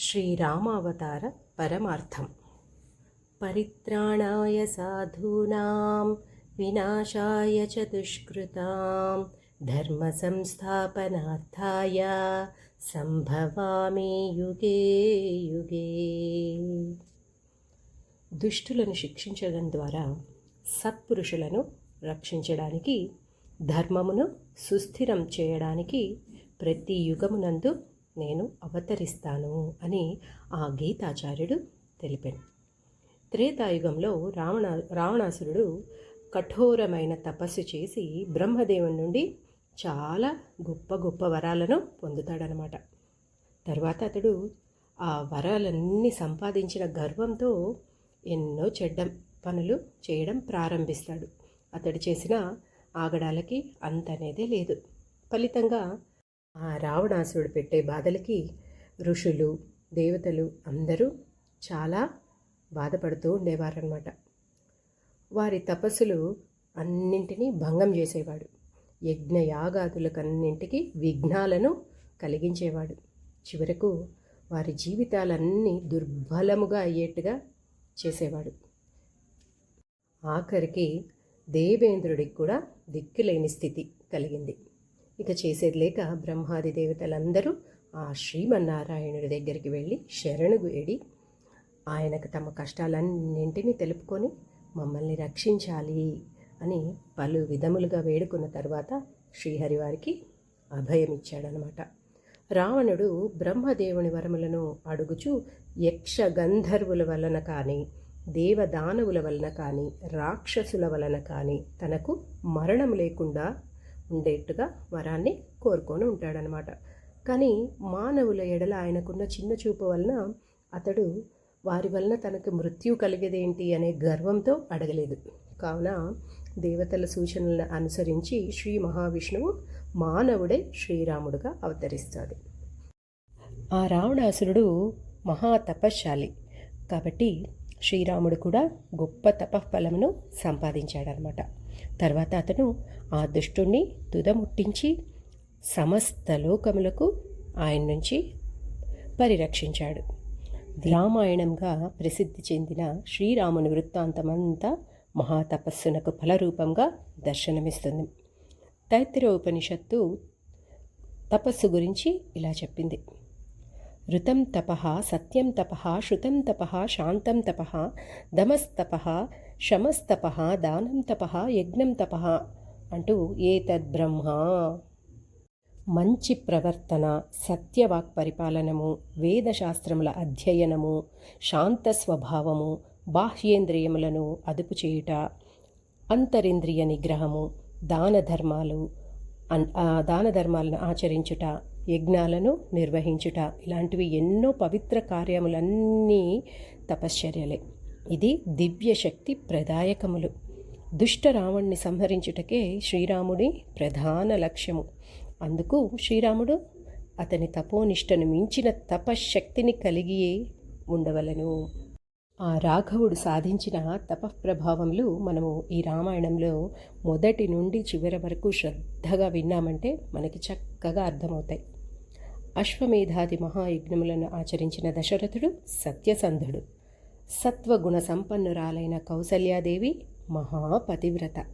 శ్రీరామావతార పరమార్థం పరిత్రాణాయ సాధూనాం వినాశాయ చ దుష్కృతాం ధర్మ సంస్థాపనార్థాయ సంభవామి యుగే యుగే దుష్టులను శిక్షించడం ద్వారా సత్పురుషులను రక్షించడానికి ధర్మమును సుస్థిరం చేయడానికి ప్రతి యుగమునందు నేను అవతరిస్తాను అని ఆ గీతాచార్యుడు తెలిపాను త్రేతాయుగంలో రావణ రావణాసురుడు కఠోరమైన తపస్సు చేసి బ్రహ్మదేవుని నుండి చాలా గొప్ప గొప్ప వరాలను పొందుతాడనమాట. తర్వాత అతడు ఆ వరాలన్నీ సంపాదించిన గర్వంతో ఎన్నో చెడ్డ పనులు చేయడం ప్రారంభిస్తాడు. అతడు చేసిన ఆగడాలకి అంతనేదే లేదు. ఫలితంగా ఆ రావణాసురుడు పెట్టే బాధలకి ఋషులు దేవతలు అందరూ చాలా బాధపడుతూ ఉండేవారనమాట వారి తపస్సులు అన్నింటినీ భంగం చేసేవాడు. యజ్ఞ యాగాదులకన్నింటికి విఘ్నాలను కలిగించేవాడు. చివరకు వారి జీవితాలన్నీ దుర్బలముగా అయ్యేట్టుగా చేసేవాడు. ఆఖరికి దేవేంద్రుడికి కూడా దిక్కులేని స్థితి కలిగింది. ఇక చేసేది లేక బ్రహ్మాది దేవతలందరూ ఆ శ్రీమన్నారాయణుడి దగ్గరికి వెళ్ళి శరణు వేడి ఆయనకు తమ కష్టాలన్నింటినీ తెలుపుకొని మమ్మల్ని రక్షించాలి అని పలు విధములుగా వేడుకున్న తర్వాత శ్రీహరి వారికి అభయం ఇచ్చాడనమాట. రావణుడు బ్రహ్మదేవుని వరములను అడుగుచు యక్ష గంధర్వుల వలన కానీ దేవదానవుల వలన కానీ రాక్షసుల వలన కానీ తనకు మరణం లేకుండా ఉండేట్టుగా వరాన్ని కోరుకొని ఉంటాడనమాట. కానీ మానవుల ఎడల ఆయనకున్న చిన్న చూపు వలన అతడు వారి వలన తనకు మృత్యు కలిగేదేంటి అనే గర్వంతో అడగలేదు. కావున దేవతల సూచనలను అనుసరించి శ్రీ మహావిష్ణువు మానవుడే శ్రీరాముడుగా అవతరిస్తాడు. ఆ రావణాసురుడు మహా తపశ్శాలి కాబట్టి శ్రీరాముడు కూడా గొప్ప తపఫలమును సంపాదించాడనమాట. తర్వాత అతను ఆ దుష్టుణ్ణి తుదముట్టించి సమస్త లోకములకు ఆయన నుంచి పరిరక్షించాడు. రామాయణంగా ప్రసిద్ధి చెందిన శ్రీరాముని వృత్తాంతమంతా మహాతపస్సునకు ఫలరూపంగా దర్శనమిస్తుంది. తైత్తిరోపనిషత్తు తపస్సు గురించి ఇలా చెప్పింది. ఋతం తప సత్యం తప శృతం తప శాంతం తప దమస్తప శమస్తప దానం తప యజ్ఞం తప అంటూ ఏతద్బ్రహ్మ మంచి ప్రవర్తన సత్యవాక్ పరిపాలనము వేదశాస్త్రముల అధ్యయనము శాంత స్వభావము బాహ్యేంద్రియములను అదుపు చేయుట అంతరింద్రియ నిగ్రహము దాన ధర్మాలు దాన ధర్మాలను ఆచరించుట యజ్ఞాలను నిర్వహించుట ఇలాంటివి ఎన్నో పవిత్ర కార్యములన్నీ తపశ్చర్యలే. ఇది దివ్యశక్తి ప్రదాయకములు. దుష్ట రావణ్ణి సంహరించుటకే శ్రీరాముడి ప్రధాన లక్ష్యము. అందుకు శ్రీరాముడు అతని తపోనిష్టను మించిన తపశక్తిని కలిగి ఉండవలను. ఆ రాఘవుడు సాధించిన తపఃప్రభావములు మనము ఈ రామాయణంలో మొదటి నుండి చివరి వరకు శ్రద్ధగా విన్నామంటే మనకి చక్కగా అర్థమవుతాయి. అశ్వమేధాది మహాయజ్ఞములను ఆచరించిన దశరథుడు సత్యసంధుడు. సత్వగుణ సంపన్నురాలైన కౌసల్యాదేవి మహాపతివ్రత.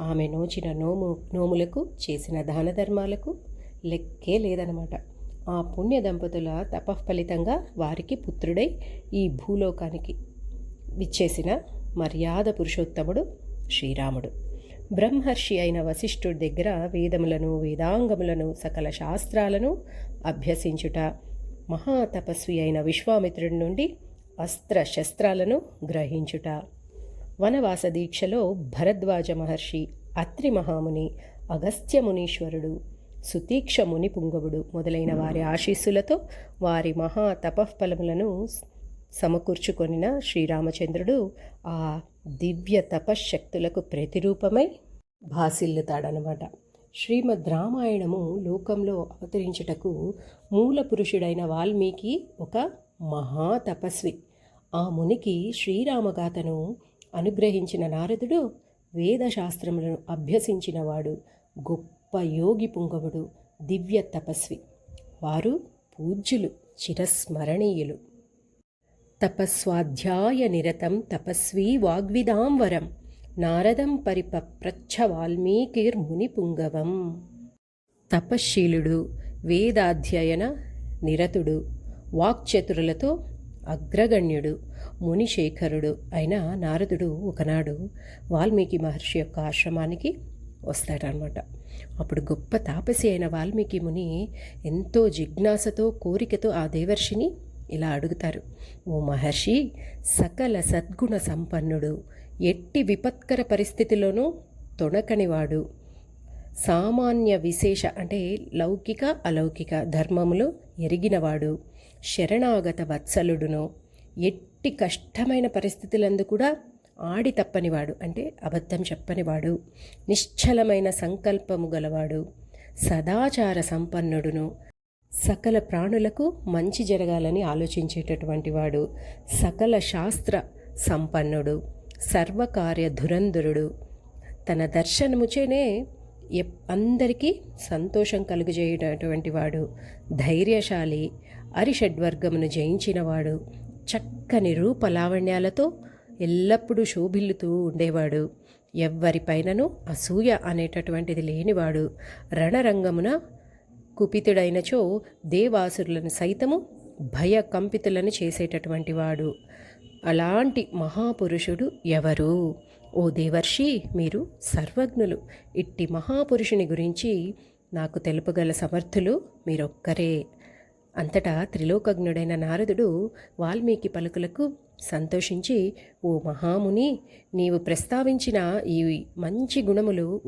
ఆమె నోచిన నోము నోములకు చేసిన దాన ధర్మాలకు లెక్కే లేదనమాట. ఆ పుణ్య దంపతుల తపఫలితంగా వారికి పుత్రుడై ఈ భూలోకానికి విచ్చేసిన మర్యాద పురుషోత్తముడు శ్రీరాముడు. బ్రహ్మర్షి అయిన వశిష్ఠుడి దగ్గర వేదములను వేదాంగములను సకల శాస్త్రాలను అభ్యసించుట మహాతపస్వి అయిన విశ్వామిత్రుడి నుండి అస్త్ర శస్త్రాలను గ్రహించుట. వనవాస దీక్షలో భరద్వాజ మహర్షి అత్రి మహాముని అగస్త్య మునీశ్వరుడు సుతీక్ష ముని పుంగవుడు మొదలైన వారి ఆశీస్సులతో వారి మహా తపఃఫలములను సమకూర్చుకొనిన శ్రీరామచంద్రుడు ఆ దివ్య తపశ్శక్తులకు ప్రతిరూపమై భాసిల్లుతాడనమాట శ్రీమద్ రామాయణము లోకంలో అవతరించుటకు మూల పురుషుడైన వాల్మీకి ఒక మహా తపస్వి. ఆ మునికి శ్రీరామగాథను అనుగ్రహించిన నారదుడు వేదశాస్త్రములను అభ్యసించినవాడు గొప్ప యోగి పుంగవుడు దివ్య తపస్వి. వారు పూజ్యులు చిరస్మరణీయులు. తపస్వాధ్యాయ నిరతం తపస్వీ వాగ్విదాంవరం నారదం పరిపప్రచ్ఛ వాల్మీకిర్మునిపుంగవం తపశ్శీలుడు వేదాధ్యయన నిరతుడు వాక్చతురులతో అగ్రగణ్యుడు మునిశేఖరుడు అయిన నారదుడు ఒకనాడు వాల్మీకి మహర్షి యొక్క ఆశ్రమానికి వస్తాడనమాట అప్పుడు గొప్ప తాపసి అయిన వాల్మీకి ముని ఎంతో జిజ్ఞాసతో కోరికతో ఆ దేవర్షిని ఇలా అడుగుతారు. ఓ మహర్షి సకల సద్గుణ సంపన్నుడు ఎట్టి విపత్కర పరిస్థితిలోనూ తొణకనివాడు. సామాన్య విశేష అంటే లౌకిక అలౌకిక ధర్మములు ఎరిగినవాడు. శరణాగత వత్సలుడును. ఎట్టి కష్టమైన పరిస్థితులందు కూడా ఆడి తప్పనివాడు అంటే అబద్ధం చెప్పనివాడు నిశ్చలమైన సంకల్పము గలవాడు సదాచార సంపన్నుడును. సకల ప్రాణులకు మంచి జరగాలని ఆలోచించేటటువంటి వాడు సకల శాస్త్ర సంపన్నుడు సర్వకార్య ధురంధరుడు. తన దర్శనముచేనే అందరికీ సంతోషం కలుగజేయటటువంటి వాడు ధైర్యశాలి అరిషడ్వర్గమును జయించినవాడు. చక్కని రూపలావణ్యాలతో ఎల్లప్పుడూ శోభిల్లుతూ ఉండేవాడు. ఎవ్వరిపైనను అసూయ అనేటటువంటిది లేనివాడు. రణరంగమున కుపితుడైనచో దేవాసురులను సైతము భయ కంపితులను చేసేటటువంటి వాడు అలాంటి మహాపురుషుడు ఎవరు? ఓ దేవర్షి మీరు సర్వజ్ఞులు. ఇట్టి మహాపురుషుని గురించి నాకు తెలుపగల సమర్థులు మీరొక్కరే. అంతటా త్రిలోకజ్ఞుడైన నారదుడు వాల్మీకి పలుకులకు సంతోషించి ఓ మహాముని నీవు ప్రస్తావించిన ఈ మంచి గుణములు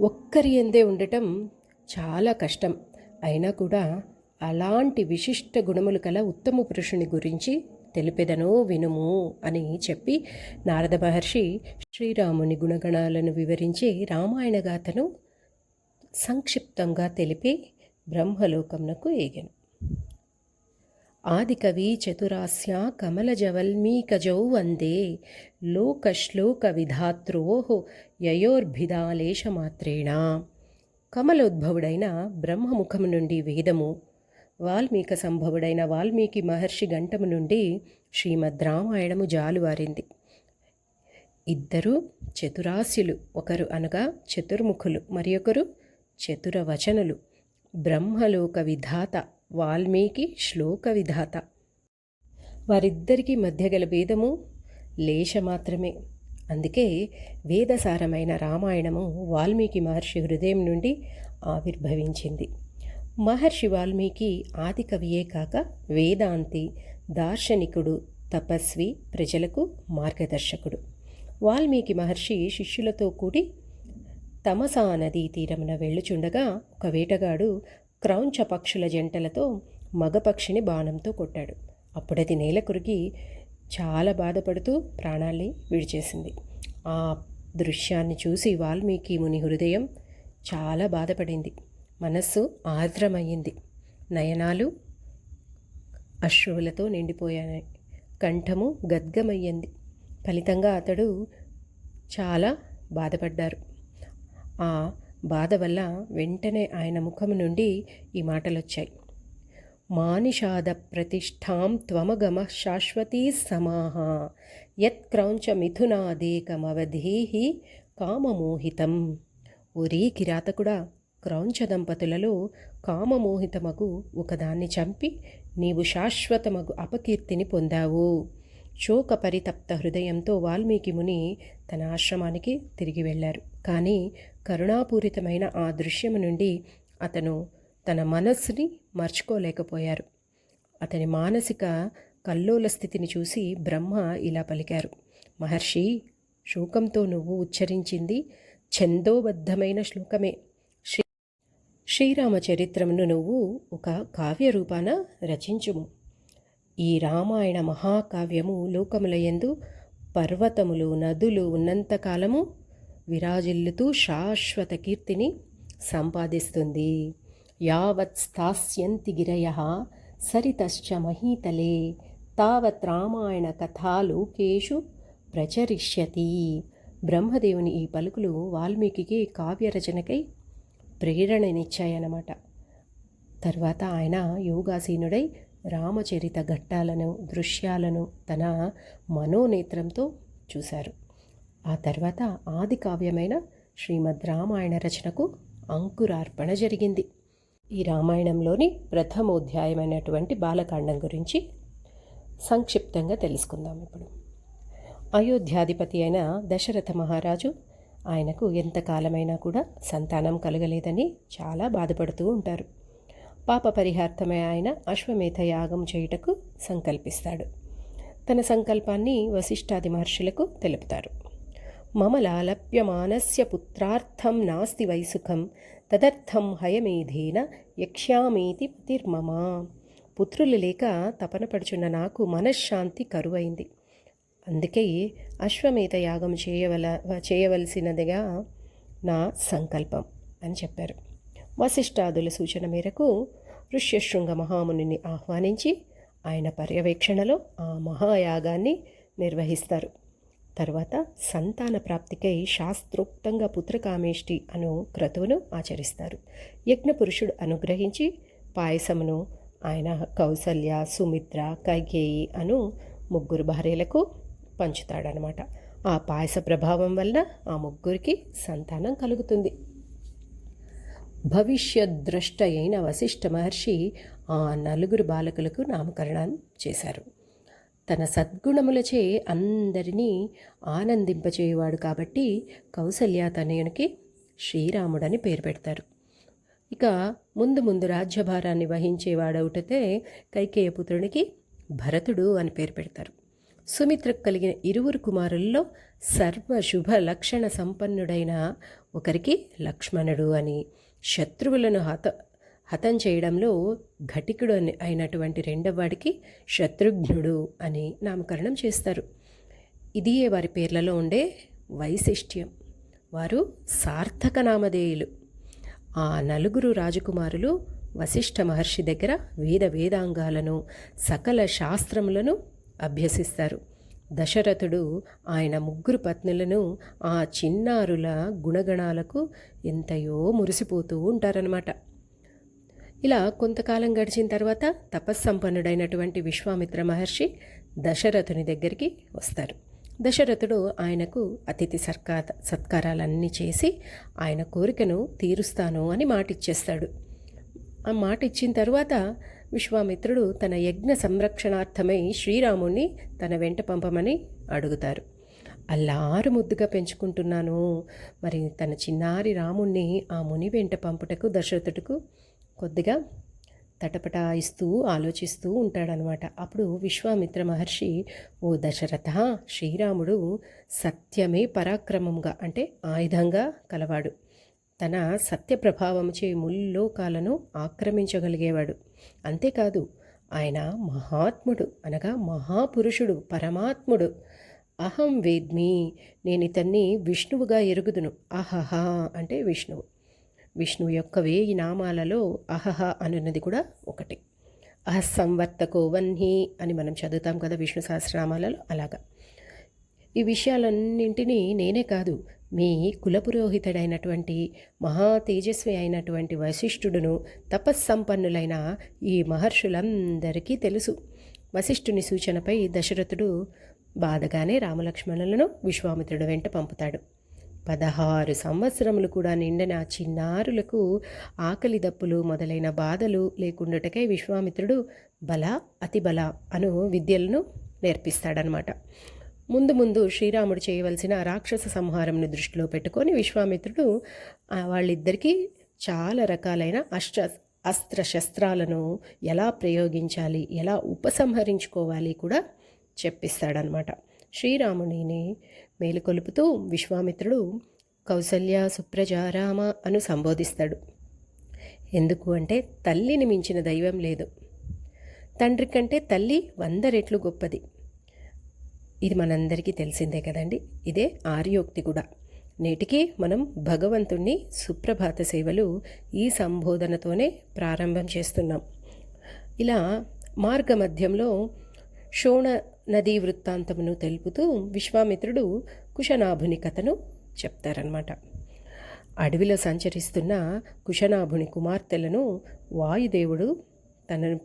ఒక్కరి ఎందే ఉండటం చాలా కష్టం. అయినా కూడా అలాంటి విశిష్ట గుణములు కల ఉత్తమ పురుషుని గురించి తెలిపెదను వినుము అని చెప్పి నారద మహర్షి శ్రీరాముని గుణగణాలను వివరించి రామాయణ గాథను సంక్షిప్తంగా తెలిపి బ్రహ్మలోకమునకు ఏగెను. ఆదికవి చతురాస్య కమలజవల్మీకజౌ వందే లోకశ్లోక విధాత్రో యయోర్భిదాలేశమాత్రేణ. కమలోద్భవుడైన బ్రహ్మముఖము నుండి వేదము వాల్మీక సంభవుడైన వాల్మీకి మహర్షి గంటము నుండి శ్రీమద్ రామాయణము జాలువారింది. ఇద్దరు చతురాస్యులు ఒకరు అనగా చతుర్ముఖులు మరి ఒకరు చతురవచనులు. బ్రహ్మలోక విధాత వాల్మీకి శ్లోక విధాత. వారిద్దరికీ మధ్య గల భేదము లేశ మాత్రమే. అందుకే వేదసారమైన రామాయణము వాల్మీకి మహర్షి హృదయం నుండి ఆవిర్భవించింది. మహర్షి వాల్మీకి ఆది కవియే కాక వేదాంతి దార్శనికుడు తపస్వి ప్రజలకు మార్గదర్శకుడు. వాల్మీకి మహర్షి శిష్యులతో కూడి తమసా నదీ తీరమున వెళ్ళుచుండగా ఒక వేటగాడు క్రౌంచ పక్షుల జంటలతో మగపక్షిని బాణంతో కొట్టాడు. అప్పుడది నేల కురిగి చాలా బాధపడుతూ ప్రాణాల్ని విడిచేసింది. ఆ దృశ్యాన్ని చూసి వాల్మీకి ముని హృదయం చాలా బాధపడింది. మనస్సు ఆర్ద్రమయ్యింది. నయనాలు అశ్రువులతో నిండిపోయాయి. కంఠము గద్గమయ్యింది. ఫలితంగా అతడు చాలా బాధపడ్డారు. ఆ బాధ వల్ల వెంటనే ఆయన ముఖం నుండి ఈ మాటలొచ్చాయి. మానిషాద ప్రతిష్టాం త్వమగమ శాశ్వతీ సమాహ. యత్క్రౌంచ మిథునాదేకమవధీహి కామమోహితం. ఒరే కిరాతకుడా క్రౌంచ దంపతులలో కామమోహితమగు ఒకదాన్ని చంపి నీవు శాశ్వతమగు అపకీర్తిని పొందావు. శోక పరితప్త హృదయంతో వాల్మీకి ముని తన ఆశ్రమానికి తిరిగి వెళ్ళారు. కానీ కరుణాపూరితమైన ఆ దృశ్యము నుండి అతను తన మనస్సుని మర్చుకోలేకపోయారు. అతని మానసిక కల్లోల స్థితిని చూసి బ్రహ్మ ఇలా పలికారు. మహర్షి శోకంతో నువ్వు ఉచ్చరించింది ఛందోబద్ధమైన శ్లోకమే. శ్రీ శ్రీరామ చరిత్రమును నువ్వు ఒక కావ్య రూపాన రచించుము. ఈ రామాయణ మహాకావ్యము లోకములయందు పర్వతములు నదులు ఉన్నంతకాలము విరాజిల్లుతూ శాశ్వత కీర్తిని సంపాదిస్తుంది. యావత్ స్థాస్యంతి గిరయ సరితశ్చ మహీతలే తావత్ రామాయణ కథాలోకేషు ప్రచరిష్యతి. బ్రహ్మదేవుని ఈ పలుకులు వాల్మీకి కావ్యరచనకై ప్రేరణనిచ్చాయన్నమాట తర్వాత ఆయన యోగాసీనుడై రామచరిత ఘట్టాలను దృశ్యాలను తన మనోనేత్రంతో చూశారు. ఆ తర్వాత ఆది కావ్యమైన శ్రీమద్ రామాయణ రచనకు అంకురార్పణ జరిగింది. ఈ రామాయణంలోని ప్రథమోధ్యాయమైనటువంటి బాలకాండం గురించి సంక్షిప్తంగా తెలుసుకుందాం ఇప్పుడు. అయోధ్యాధిపతి అయిన దశరథ మహారాజు ఆయనకు ఎంతకాలమైనా కూడా సంతానం కలగలేదని చాలా బాధపడుతూ ఉంటారు. పాప పరిహార్థమై ఆయన అశ్వమేధ యాగం చేయుటకు సంకల్పిస్తాడు. తన సంకల్పాన్ని వశిష్ఠాది మహర్షులకు తెలుపుతారు. మమలాలప్యమానస్య పుత్రార్థం నాస్తి వైసుఖం తదర్థం హయమేధేన యక్ష్యామేతి పతిర్మమ పుత్రులు లేక తపన పడుచున్న నాకు మనశ్శాంతి కరువైంది. అందుకే అశ్వమేధ యాగం చేయవల చేయవలసినదిగా నా సంకల్పం అని చెప్పారు. వశిష్ఠాదుల సూచన మేరకు ఋష్యశృంగ మహామునిని ఆహ్వానించి ఆయన పర్యవేక్షణలో ఆ మహాయాగాన్ని నిర్వహిస్తారు. తర్వాత సంతాన ప్రాప్తికై శాస్త్రోక్తంగా పుత్రకామేష్టి అను క్రతువును ఆచరిస్తారు. యజ్ఞపురుషుడు అనుగ్రహించి పాయసమును ఆయన కౌసల్య సుమిత్ర కైకేయి అను ముగ్గురు భార్యలకు పంచుతాడనమాట ఆ పాయస ప్రభావం వల్ల ఆ ముగ్గురికి సంతానం కలుగుతుంది. భవిష్యద్ద్రష్ట అయిన వశిష్ఠ మహర్షి ఆ నలుగురు బాలకులకు నామకరణం చేశారు. తన సద్గుణములచే అందరినీ ఆనందింపచేయవాడు కాబట్టి కౌసల్య తనయునికి శ్రీరాముడని పేరు పెడతారు. ఇక ముందు ముందు రాజ్యభారాన్ని వహించేవాడవుటతే కైకేయపుత్రునికి భరతుడు అని పేరు పెడతారు. సుమిత్రకు కలిగిన ఇరువురు కుమారుల్లో సర్వశుభ లక్షణ సంపన్నుడైన ఒకరికి లక్ష్మణుడు అని శత్రువులను హత హతం చేయడంలో ఘటికుడు అని అయినటువంటి రెండవ వాడికి శత్రుఘ్నుడు అని నామకరణం చేస్తారు. ఇది వారి పేర్లలో ఉండే వైశిష్ట్యం. వారు సార్థక నామధేయులు ఆ నలుగురు రాజకుమారులు వశిష్ఠ మహర్షి దగ్గర వేద వేదాంగాలను సకల శాస్త్రములను అభ్యసిస్తారు. దశరథుడు ఆయన ముగ్గురు పత్నులను ఆ చిన్నారుల గుణగణాలకు ఎంతయో మురిసిపోతూ ఉంటారనమాట ఇలా కొంతకాలం గడిచిన తర్వాత తపస్సంపన్నుడైనటువంటి విశ్వామిత్ర మహర్షి దశరథుని దగ్గరికి వస్తారు. దశరథుడు ఆయనకు అతిథి సర్కా సత్కారాలన్నీ చేసి ఆయన కోరికను తీరుస్తాను అని మాటిచ్చేస్తాడు. ఆ మాట ఇచ్చిన తర్వాత విశ్వామిత్రుడు తన యజ్ఞ సంరక్షణార్థమై శ్రీరాముణ్ణి తన వెంట పంపమని అడుగుతారు. అల్లారు ముద్దుగా పెంచుకుంటున్నాను. మరి తన చిన్నారి రాముణ్ణి ఆ ముని వెంట పంపుటకు దశరథుడికు కొద్దిగా తటపటాయిస్తూ ఆలోచిస్తూ ఉంటాడనమాట అప్పుడు విశ్వామిత్ర మహర్షి ఓ దశరథ శ్రీరాముడు సత్యమే పరాక్రమంగా అంటే ఆయుధంగా కలవాడు. తన సత్య ప్రభావంచే ముల్లోకాలను ఆక్రమించగలిగేవాడు. అంతేకాదు ఆయన మహాత్ముడు అనగా మహాపురుషుడు పరమాత్ముడు. అహం వేద్మి నేను ఇతన్ని విష్ణువుగా ఎరుగుదును. అహహ అంటే విష్ణువు. విష్ణువు యొక్క వేయి నామాలలో అహహ అనున్నది కూడా ఒకటి. అహస్సంవర్తకో వన్హి అని మనం చదువుతాం కదా విష్ణు సహస్రనామాలలో అలాగా. ఈ విషయాలన్నింటినీ నేనే కాదు మీ కులపురోహితుడైనటువంటి మహా తేజస్వి అయినటువంటి వశిష్ఠుడును తపస్సంపన్నులైన ఈ మహర్షులందరికీ తెలుసు. వశిష్ఠుని సూచనపై దశరథుడు బాధగానే రామలక్ష్మణులను విశ్వామిత్రుడు వెంట పంపుతాడు. పదహారు సంవత్సరములు కూడా నిండిన చిన్నారులకు ఆకలి దప్పులు మొదలైన బాధలు లేకుండాటకై విశ్వామిత్రుడు బల అతి బల అను విద్యలను నేర్పిస్తాడనమాట ముందు ముందు శ్రీరాముడు చేయవలసిన రాక్షస సంహారంను దృష్టిలో పెట్టుకొని విశ్వామిత్రుడు వాళ్ళిద్దరికీ చాలా రకాలైన అష్ట అస్త్ర శస్త్రాలను ఎలా ప్రయోగించాలి ఎలా ఉపసంహరించుకోవాలి కూడా చెప్పిస్తాడనమాట శ్రీరామునిని మేలుకొలుపుతూ విశ్వామిత్రుడు కౌసల్య సుప్రజారామ అను సంబోధిస్తాడు. ఎందుకు అంటే తల్లిని మించిన దైవం లేదు. తండ్రి కంటే తల్లి వంద రెట్లు గొప్పది. ఇది మనందరికీ తెలిసిందే కదండి. ఇదే ఆర్యోక్తి కూడా. నేటికి మనం భగవంతుణ్ణి సుప్రభాత సేవలు ఈ సంబోధనతోనే ప్రారంభం చేస్తున్నాం. ఇలా మార్గమధ్యంలో శోణ నదీ వృత్తాంతమును తెలుపుతూ విశ్వామిత్రుడు కుశనాభుని కథను చెప్తారనమాట అడవిలో సంచరిస్తున్న కుశనాభుని కుమార్తెలను వాయుదేవుడు తనను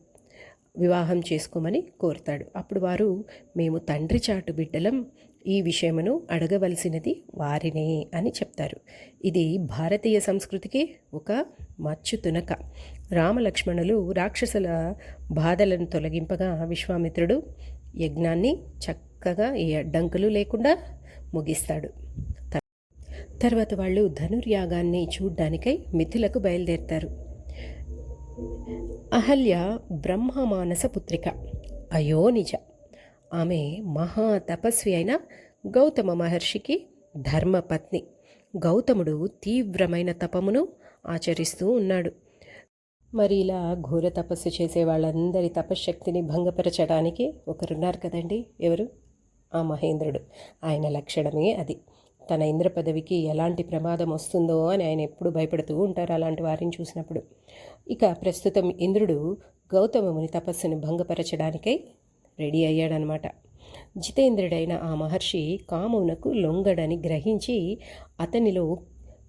వివాహం చేసుకోమని కోరుతాడు. అప్పుడు వారు మేము తండ్రి చాటు బిడ్డలం ఈ విషయమును అడగవలసినది వారినే అని చెప్తారు. ఇది భారతీయ సంస్కృతికి ఒక మచ్చు తునక. రామలక్ష్మణులు రాక్షసుల బాధలను తొలగింపగా విశ్వామిత్రుడు యజ్ఞాన్ని చక్కగా ఏ అడ్డంకులు లేకుండా ముగిస్తాడు. తర్వాత వాళ్ళు ధనుర్యాగాన్ని చూడ్డానికై మిథులకు బయలుదేరుతారు. అహల్య బ్రహ్మమానస పుత్రిక. అయోనిజ ఆమె మహా తపస్వి అయిన గౌతమ మహర్షికి ధర్మపత్ని. గౌతముడు తీవ్రమైన తపమును ఆచరిస్తూ ఉన్నాడు. మరి ఇలా ఘోర తపస్సు చేసే వాళ్ళందరి తపశ్శక్తిని భంగపరచడానికి ఒకరున్నారు కదండి. ఎవరు? ఆ మహేంద్రుడు. ఆయన లక్షణమే అది. తన ఇంద్ర పదవికి ఎలాంటి ప్రమాదం వస్తుందో అని ఆయన ఎప్పుడు భయపడుతూ ఉంటారు అలాంటి వారిని చూసినప్పుడు. ఇక ప్రస్తుతం ఇంద్రుడు గౌతమముని తపస్సును భంగపరచడానికై రెడీ అయ్యాడనమాట. జితేంద్రుడైన ఆ మహర్షి కామునకు లొంగడని గ్రహించి అతనిలో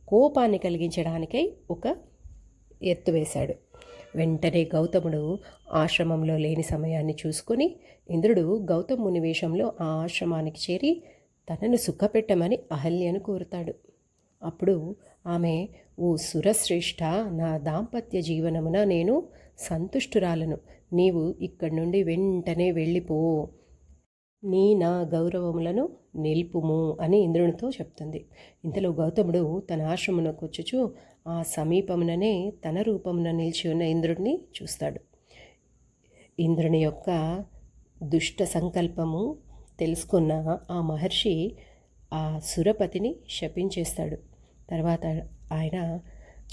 కోపాన్ని కలిగించడానికై ఒక ఎత్తు వేశాడు. వెంటనే గౌతముడు ఆశ్రమంలో లేని సమయాన్ని చూసుకొని ఇంద్రుడు గౌతముని వేషంలో ఆ ఆశ్రమానికి చేరి తనను సుఖపెట్టమని అహల్యను కోరుతాడు. అప్పుడు ఆమె ఓ సురశ్రేష్ఠ నా దాంపత్య జీవనమున నేను సంతుష్టురాలను. నీవు ఇక్కడి నుండి వెంటనే వెళ్ళిపో. నీ నా గౌరవములను నిలుపుము అని ఇంద్రునితో చెప్తుంది. ఇంతలో గౌతముడు తన ఆశ్రమునకు వచ్చుచు ఆ సమీపముననే తన రూపమున నిలిచి ఉన్న ఇంద్రుడిని చూస్తాడు. ఇంద్రుని యొక్క దుష్ట సంకల్పము తెలుసుకున్న ఆ మహర్షి ఆ సురపతిని శపించేస్తాడు. తర్వాత ఆయన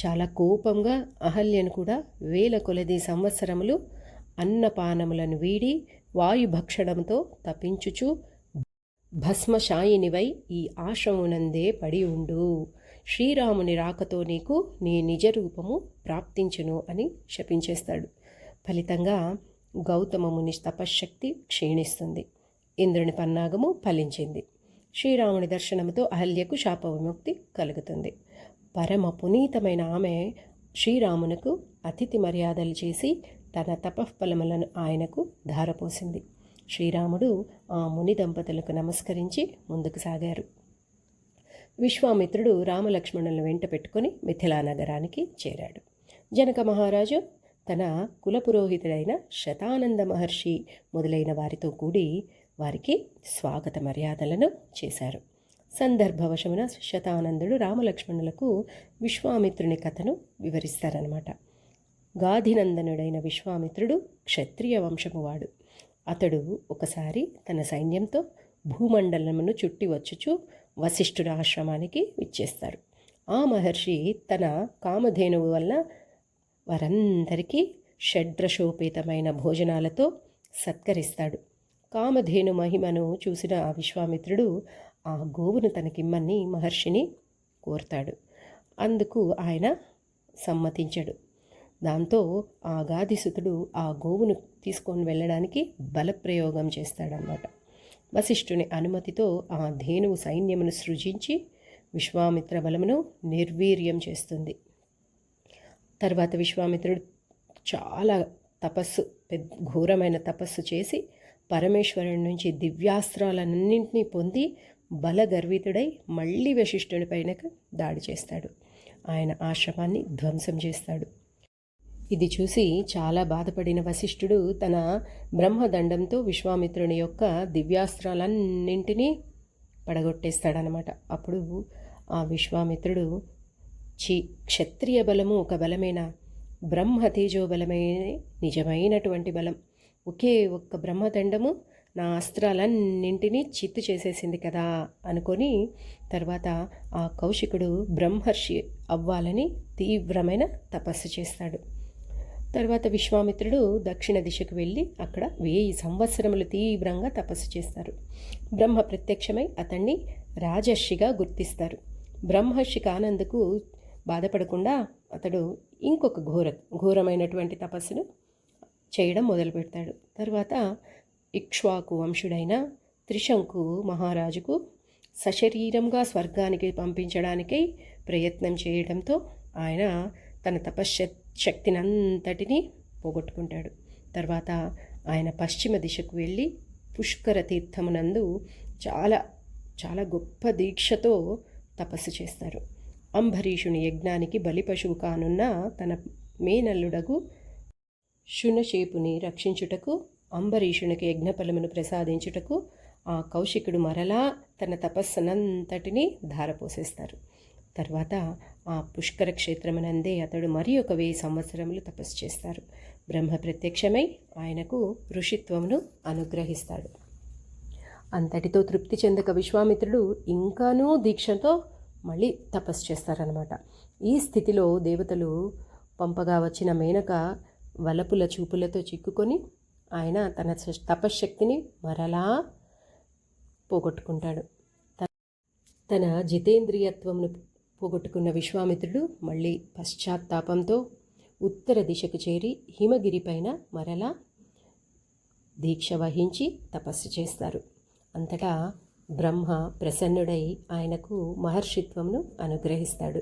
చాలా కోపంగా అహల్యను కూడా వేల కొలది సంవత్సరములు అన్నపానములను వీడి వాయుభక్షణంతో తప్పించుచు భస్మశాయినివై ఈ ఆశ్రమునందే పడి ఉండు. శ్రీరాముని రాకతో నీకు నీ నిజ రూపము ప్రాప్తించును అని శపించేస్తాడు. ఫలితంగా గౌతమముని తపశ్శక్తి క్షీణిస్తుంది. ఇంద్రుని పన్నాగము ఫలించింది. శ్రీరాముని దర్శనముతో అహల్యకు శాప విముక్తి కలుగుతుంది. పరమ పునీతమైన ఆమె శ్రీరామునకు అతిథి మర్యాదలు చేసి తన తపఫలములను ఆయనకు ధారపోసింది. శ్రీరాముడు ఆ ముని దంపతులకు నమస్కరించి ముందుకు సాగారు. విశ్వామిత్రుడు రామలక్ష్మణులను వెంట పెట్టుకుని మిథిలా నగరానికి చేరాడు. జనక మహారాజు తన కులపురోహితుడైన శతానంద మహర్షి మొదలైన వారితో కూడి వారికి స్వాగత మర్యాదలను చేశారు. సందర్భవశమున శతానందుడు రామలక్ష్మణులకు విశ్వామిత్రుని కథను వివరిస్తారనమాట గాధినందనుడైన విశ్వామిత్రుడు క్షత్రియ వంశమువాడు. అతడు ఒకసారి తన సైన్యంతో భూమండలమును చుట్టి వచ్చుచు వశిష్ఠుడు ఆశ్రమానికి ఇచ్చేస్తారు ఆ మహర్షి తన కామధేనువు వల్ల వారందరికీ షడ్రశోపేతమైన భోజనాలతో సత్కరిస్తాడు. కామధేను మహిమను చూసిన ఆ విశ్వామిత్రుడు ఆ గోవును తనకిమ్మని మహర్షిని కోరుతాడు. అందుకు ఆయన సమ్మతించడు. దాంతో ఆ గాదిసుతుడు ఆ గోవును తీసుకొని వెళ్ళడానికి బలప్రయోగం చేస్తాడనమాట వశిష్ఠుని అనుమతితో ఆ ధేనువు సైన్యమును సృజించి విశ్వామిత్ర బలమును నిర్వీర్యం చేస్తుంది. తర్వాత విశ్వామిత్రుడు చాలా తపస్సు పెద్ద ఘోరమైన తపస్సు చేసి పరమేశ్వరుడి నుంచి దివ్యాస్త్రాలన్నింటినీ పొంది బలగర్వితుడై మళ్ళీ వశిష్ఠుడి పైనకు దాడి చేస్తాడు. ఆయన ఆశ్రమాన్ని ధ్వంసం చేస్తాడు. ఇది చూసి చాలా బాధపడిన వశిష్ఠుడు తన బ్రహ్మదండంతో విశ్వామిత్రుని యొక్క దివ్యాస్త్రాలన్నింటినీ పడగొట్టేస్తాడనమాట అప్పుడు ఆ విశ్వామిత్రుడు చి క్షత్రియ బలము ఒక బలమైన? బ్రహ్మ తేజో నిజమైనటువంటి బలం. ఒకే ఒక్క బ్రహ్మదండము నా అస్త్రాలన్నింటినీ చిత్తు చేసేసింది కదా అనుకొని తర్వాత ఆ కౌశికుడు బ్రహ్మర్షి అవ్వాలని తీవ్రమైన తపస్సు చేస్తాడు. తర్వాత విశ్వామిత్రుడు దక్షిణ దిశకు వెళ్ళి అక్కడ వెయ్యి సంవత్సరములు తీవ్రంగా తపస్సు చేస్తారు. బ్రహ్మ ప్రత్యక్షమై అతన్ని రాజర్షిగా గుర్తిస్తారు. బ్రహ్మర్షి కానందుకు బాధపడకుండా అతడు ఇంకొక ఘోర ఘోరమైనటువంటి తపస్సును చేయడం మొదలు పెడతాడు తర్వాత ఇక్ష్వాకు వంశుడైన త్రిశంకు మహారాజుకు సశరీరంగా స్వర్గానికి పంపించడానికై ప్రయత్నం చేయడంతో ఆయన తన తపశ్శ శక్తినంతటినీ పోగొట్టుకుంటాడు. తర్వాత ఆయన పశ్చిమ దిశకు వెళ్ళి పుష్కర తీర్థమునందు చాలా చాలా గొప్ప దీక్షతో తపస్సు చేస్తారు. అంబరీషుని యజ్ఞానికి బలిపశువు కానున్న తన మేనల్లుడగు శునశేపుని రక్షించుటకు అంబరీషునికి యజ్ఞఫలమును ప్రసాదించుటకు ఆ కౌశికుడు మరలా తన తపస్సునంతటినీ ధారపోసేస్తారు. తర్వాత ఆ పుష్కర క్షేత్రమునందే అతడు మరి ఒక వెయ్యి సంవత్సరములు తపస్సు చేస్తారు. బ్రహ్మ ప్రత్యక్షమై ఆయనకు ఋషిత్వమును అనుగ్రహిస్తాడు. అంతటితో తృప్తి చెందక విశ్వామిత్రుడు ఇంకానూ దీక్షతో మళ్ళీ తపస్సు చేస్తారనమాట ఈ స్థితిలో దేవతలు పంపగా వచ్చిన మేనక వలపుల చూపులతో చిక్కుకొని ఆయన తన తపశ్శక్తిని మరలా పోగొట్టుకుంటాడు. తన జితేంద్రియత్వమును పోగొట్టుకున్న విశ్వామిత్రుడు మళ్ళీ పశ్చాత్తాపంతో ఉత్తర దిశకు చేరి హిమగిరిపైన మరలా దీక్ష వహించి తపస్సు చేస్తారు. అంతటా బ్రహ్మ ప్రసన్నుడై ఆయనకు మహర్షిత్వంను అనుగ్రహిస్తాడు.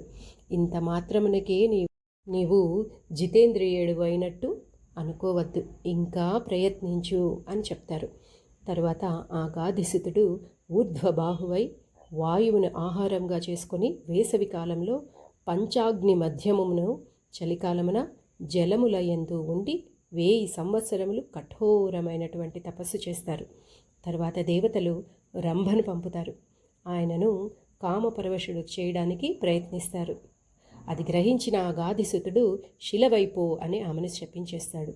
ఇంత మాత్రమునకే నీ నీవు జితేంద్రియుడు అయినట్టు అనుకోవద్దు ఇంకా ప్రయత్నించు అని చెప్తారు. తర్వాత ఆ గాధిసుతుడు ఊర్ధ్వబాహువై వాయువును ఆహారంగా చేసుకొని వేసవి కాలంలో పంచాగ్ని మధ్యమమును చలికాలమున జలములయందు ఉండి వేయి సంవత్సరములు కఠోరమైనటువంటి తపస్సు చేస్తారు. తర్వాత దేవతలు రంభను పంపుతారు. ఆయనను కామపరవశుడు చేయడానికి ప్రయత్నిస్తారు. అది గ్రహించిన ఆ గాధిసుతుడు శిలవైపో అని ఆమెను శపించేస్తాడు.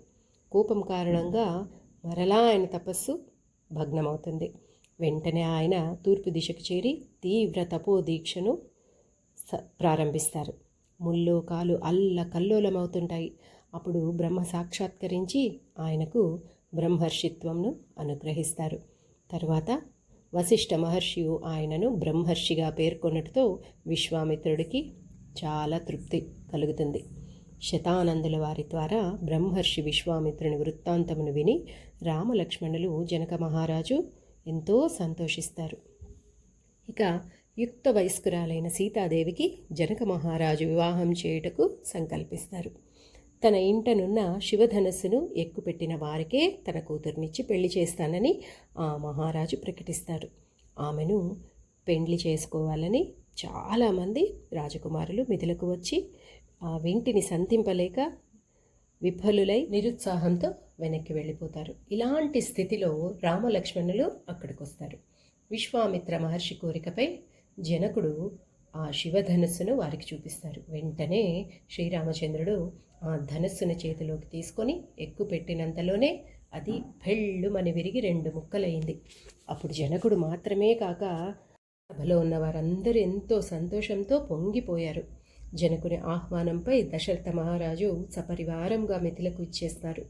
కోపం కారణంగా మరలా ఆయన తపస్సు భగ్నమవుతుంది. వెంటనే ఆయన తూర్పు దిశకు చేరి తీవ్ర తపో దీక్షను ప్రారంభిస్తారు. ముల్లో కాలు అల్ల కల్లోలమవుతుంటాయి. అప్పుడు బ్రహ్మ సాక్షాత్కరించి ఆయనకు బ్రహ్మర్షిత్వంను అనుగ్రహిస్తారు. తరువాత వశిష్ఠ మహర్షియు ఆయనను బ్రహ్మర్షిగా పేర్కొన్నట్టుతో విశ్వామిత్రుడికి చాలా తృప్తి కలుగుతుంది. శతానందుల వారి ద్వారా బ్రహ్మర్షి విశ్వామిత్రుని వృత్తాంతమును విని రామలక్ష్మణులు జనక మహారాజు ఎంతో సంతోషిస్తారు. ఇక యుక్త వయస్కురాలైన సీతాదేవికి జనక మహారాజు వివాహం చేయుటకు సంకల్పిస్తారు. తన ఇంటనున్న శివధనస్సును ఎక్కుపెట్టిన వారికే తన కూతుర్నిచ్చి పెళ్ళి చేస్తానని ఆ మహారాజు ప్రకటిస్తారు. ఆమెను పెండ్లి చేసుకోవాలని చాలామంది రాజకుమారులు మిథులకు వచ్చి ఆ వెంటిని సంతింపలేక విఫలులై నిరుత్సాహంతో వెనక్కి వెళ్ళిపోతారు. ఇలాంటి స్థితిలో రామలక్ష్మణులు అక్కడికి వస్తారు విశ్వామిత్ర మహర్షి కోరికపై జనకుడు ఆ శివధనుస్సును వారికి చూపిస్తారు. వెంటనే శ్రీరామచంద్రుడు ఆ ధనుస్సును చేతిలోకి తీసుకొని ఎక్కు పెట్టినంతలోనే అది పెళ్ళుమని విరిగి రెండు ముక్కలైంది. అప్పుడు జనకుడు మాత్రమే కాక సభలో ఉన్న వారందరూ ఎంతో సంతోషంతో పొంగిపోయారు. జనకుని ఆహ్వానంపై దశరథ మహారాజు సపరివారంగా మిథిలకు ఇచ్చేస్తారు.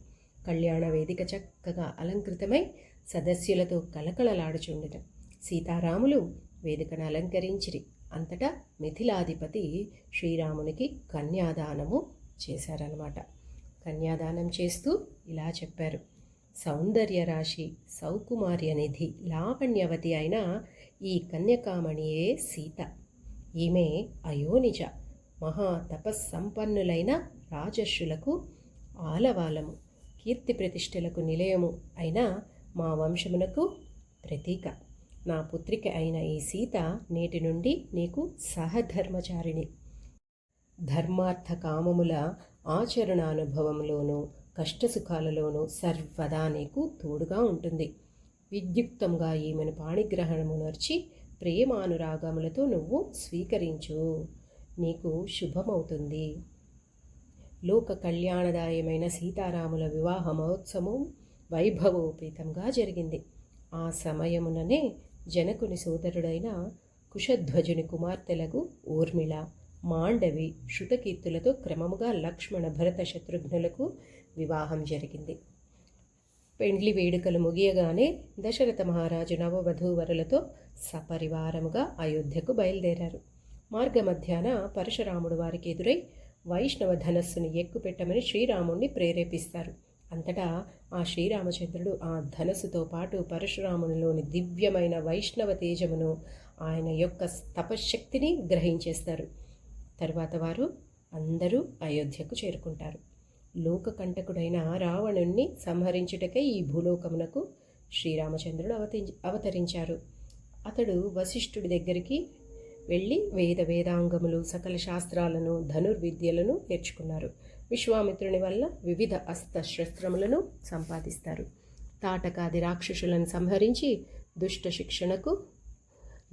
కళ్యాణ వేదిక చక్కగా అలంకృతమై సదస్యులతో కలకలలాడుచుండెను సీతారాములు వేదికను అలంకరించిరి. అంతటా మిథిలాధిపతి శ్రీరామునికి కన్యాదానము చేశారనమాట కన్యాదానం చేస్తూ ఇలా చెప్పారు. సౌందర్య రాశి సౌకుమార్య నిధి లావణ్యవతి అయిన ఈ కన్యకామణియే సీత. ఈమె అయోనిజ మహా తపస్సంపన్నులైన రాజర్షులకు ఆలవాలము కీర్తి ప్రతిష్టలకు నిలయము అయిన మా వంశమునకు ప్రతీక. నా పుత్రిక అయిన ఈ సీత నేటి నుండి నీకు సహధర్మచారిణి. ధర్మార్థ కామముల ఆచరణానుభవంలోనూ కష్టసుఖాలలోనూ సర్వదా నీకు తోడుగా ఉంటుంది. విద్యుక్తంగా ఈమెను పాణిగ్రహణమునర్చి ప్రేమానురాగములతో నువ్వు స్వీకరించు. నీకు శుభమవుతుంది. లోక కళ్యాణదాయమైన సీతారాముల వివాహ మహోత్సవం వైభవోపేతంగా జరిగింది. ఆ సమయముననే జనకుని సోదరుడైన కుశధ్వజుని కుమార్తెలకు ఊర్మిళ మాండవి శృతకీర్తులతో క్రమముగా లక్ష్మణ భరత శత్రుఘ్నులకు వివాహం జరిగింది. పెండ్లి వేడుకలు ముగియగానే దశరథ మహారాజు నవవధూవరులతో సపరివారముగా అయోధ్యకు బయలుదేరారు. మార్గమధ్యాన పరశురాముడు వారికి ఎదురై వైష్ణవ ధనస్సును ఎక్కుపెట్టమని శ్రీరాముణ్ణి ప్రేరేపిస్తారు. అంతటా ఆ శ్రీరామచంద్రుడు ఆ ధనస్సుతో పాటు పరశురామునిలోని దివ్యమైన వైష్ణవ తేజమును ఆయన యొక్క తపశ్శక్తిని గ్రహించేస్తారు. తర్వాత వారు అందరూ అయోధ్యకు చేరుకుంటారు. లోకకంటకుడైన రావణుణ్ణి సంహరించుటకై ఈ భూలోకమునకు శ్రీరామచంద్రుడు అవతి అవతరించారు. అతడు వశిష్ఠుడి దగ్గరికి వెళ్ళి వేద వేదాంగములు సకల శాస్త్రాలను ధనుర్విద్యలను నేర్చుకున్నారు. విశ్వామిత్రుని వల్ల వివిధ అస్త్ర శస్త్రములను సంపాదిస్తారు. తాటకాది రాక్షసులను సంహరించి దుష్ట శిక్షణకు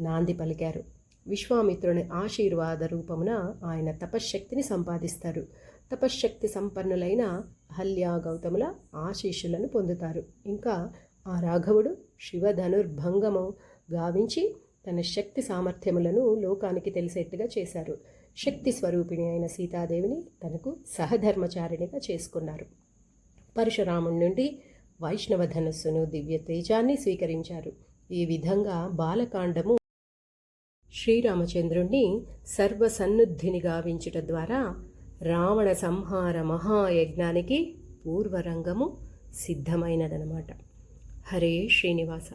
నాంది పలికారు. విశ్వామిత్రుని ఆశీర్వాద రూపమున ఆయన తపశ్శక్తిని సంపాదిస్తారు. తపశ్శక్తి సంపన్నులైన అహల్యా గౌతముల ఆశీస్సులను పొందుతారు. ఇంకా ఆ రాఘవుడు శివధనుర్భంగము గావించి తన శక్తి సామర్థ్యములను లోకానికి తెలిసేట్టుగా చేశారు. శక్తి స్వరూపిణి అయిన సీతాదేవిని తనకు సహధర్మచారిణిగా చేసుకున్నారు. పరశురాముడి నుండి వైష్ణవ ధనస్సును దివ్య తేజాన్ని స్వీకరించారు. ఈ విధంగా బాలకాండము శ్రీరామచంద్రుణ్ణి సర్వసన్నుద్ధిని గావించుట ద్వారా రావణ సంహార మహాయజ్ఞానికి పూర్వరంగము సిద్ధమైనదనమాట హరే శ్రీనివాస.